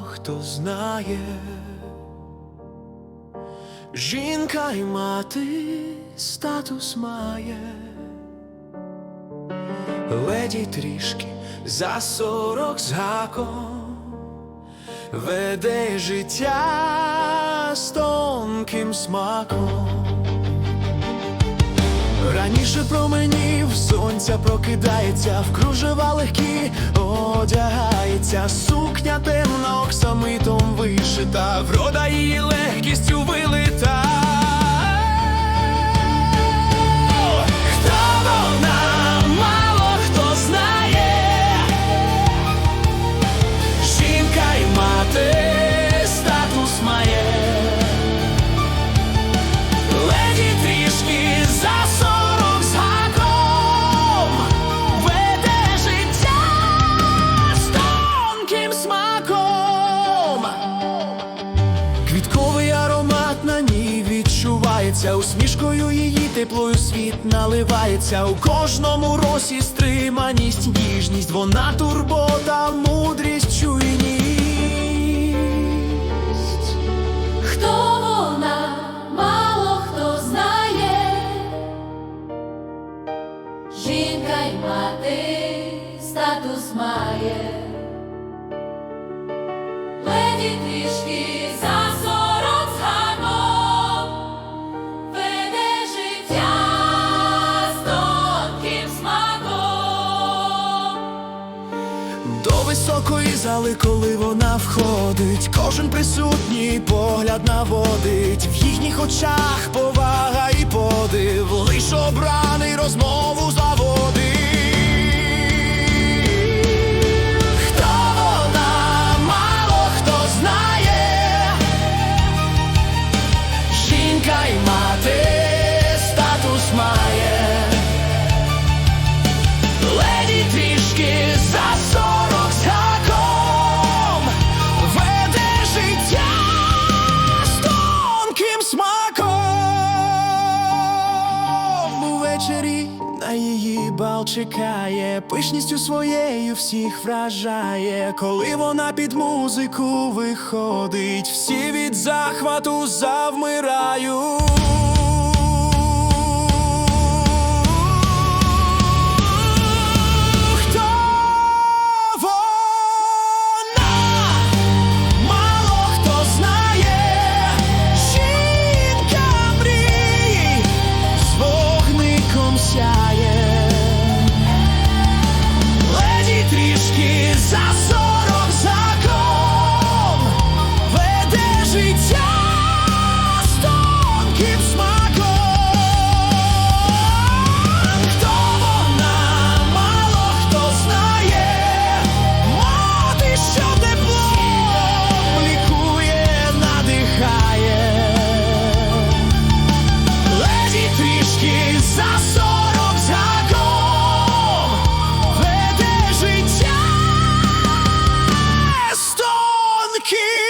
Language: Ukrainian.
хто знає, жінка й мати статус має, леді трішки за сорок з гаком, веде життя з тонким смаком. Раніше променів сонця прокидається, в кружева легкі одягається, сукня темна оксамитом вишита, врода її легкістю вилита. Відчувається, усмішкою її теплою світ наливається. У кожному росі стриманість, ніжність, вона турбота, мудрість, чуйність. Хто вона, мало хто знає, жінка й мати статус має, леді трішки за високої зали, коли вона входить, кожен присутній погляд наводить, в їхніх очах повага і подив, лиш обраний розмову смаком. На її бал чекає, пишністю своєю всіх вражає. Коли вона під музику виходить, всі від захвату завмирають. Keep.